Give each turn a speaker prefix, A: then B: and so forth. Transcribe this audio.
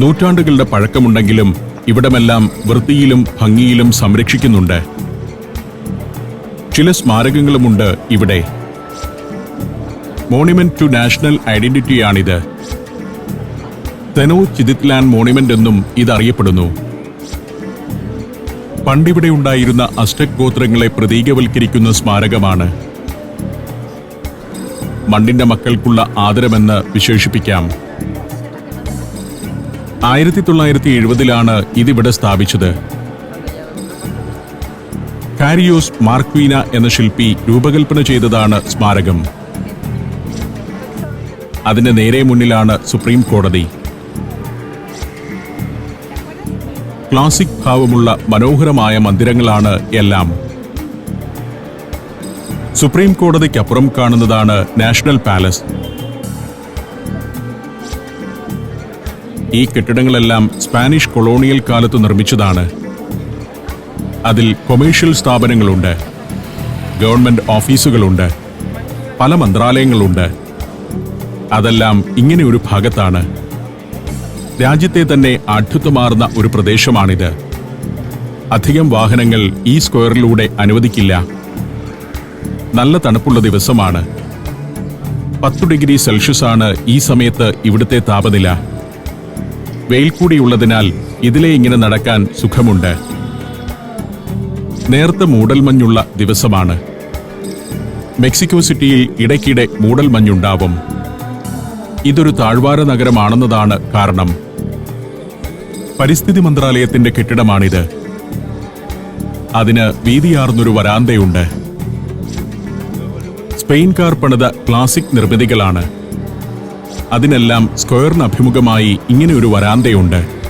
A: നൂറ്റാണ്ടുകളുടെ പഴക്കമുണ്ടെങ്കിലും ഇവിടമെല്ലാം വൃത്തിയിലും ഭംഗിയിലും സംരക്ഷിക്കുന്നുണ്ട്. ചില സ്മാരകങ്ങളുമുണ്ട് ഇവിടെ. മോണിമെന്റ് ടു നാഷണൽ ഐഡന്റിറ്റിയാണിത് തെനോ ചിതിത്ലാൻ മോണിമെന്റ് എന്നും ഇതറിയപ്പെടുന്നു. പണ്ടിവിടെ ഉണ്ടായിരുന്ന അസ്റ്റക് ഗോത്രങ്ങളെ പ്രതീകവൽക്കരിക്കുന്ന സ്മാരകമാണ്. മണ്ണിന്റെ മക്കൾക്കുള്ള ആദരമെന്ന് വിശേഷിപ്പിക്കാം. ആയിരത്തി തൊള്ളായിരത്തി എഴുപതിലാണ് ഇതിവിടെ സ്ഥാപിച്ചത്. കാരിയോസ് മാർക്വീന എന്ന ശില്പി രൂപകൽപ്പന ചെയ്തതാണ് സ്മാരകം. അതിന്റെ നേരെ മുന്നിലാണ് സുപ്രീം കോടതി. ക്ലാസിക് ഭാവമുള്ള മനോഹരമായ മന്ദിരങ്ങളാണ് എല്ലാം. സുപ്രീം കോടതിക്കപ്പുറം കാണുന്നതാണ് നാഷണൽ പാലസ്. ഈ കെട്ടിടങ്ങളെല്ലാം സ്പാനിഷ് കൊളോണിയൽ കാലത്ത് നിർമ്മിച്ചതാണ്. അതിൽ കൊമേഴ്ഷ്യൽ സ്ഥാപനങ്ങളുണ്ട്. ഗവൺമെന്റ് ഓഫീസുകളുണ്ട്. പല മന്ത്രാലയങ്ങളുണ്ട്. അതെല്ലാം ഇങ്ങനെ ഒരു ഭാഗത്താണ്. രാജ്യത്തെ തന്നെ അടുത്തുമാറുന്ന ഒരു പ്രദേശമാണിത്. അധികം വാഹനങ്ങൾ ഈ സ്ക്വയറിലൂടെ അനുവദിക്കില്ല. നല്ല തണുപ്പുള്ള ദിവസമാണ്. പത്തു ഡിഗ്രി സെൽഷ്യസാണ് ഈ സമയത്ത് ഇവിടുത്തെ താപനില. വെയിൽ കൂടിയുള്ളതിനാൽ ഇതിലെ ഇങ്ങനെ നടക്കാൻ സുഖമുണ്ട്. നേർത്ത മൂടൽമഞ്ഞുള്ള ദിവസമാണ്. മെക്സിക്കോ സിറ്റിയിൽ ഇടയ്ക്കിടെ മൂടൽമഞ്ഞുണ്ടാവും ഇതൊരു താഴ്വാര നഗരമാണെന്നതാണ് കാരണം. പരിസ്ഥിതി മന്ത്രാലയത്തിന്റെ കെട്ടിടമാണിത്. അതിന് വീതിയാർന്നൊരു വരാന്തയുണ്ട്. സ്പെയിൻകാർ പണിത ക്ലാസിക് നിർമ്മിതികളാണ്. അതിനെല്ലാം സ്ക്വയറിന് അഭിമുഖമായി ഇങ്ങനെ ഒരു വരാന്തയുണ്ട്.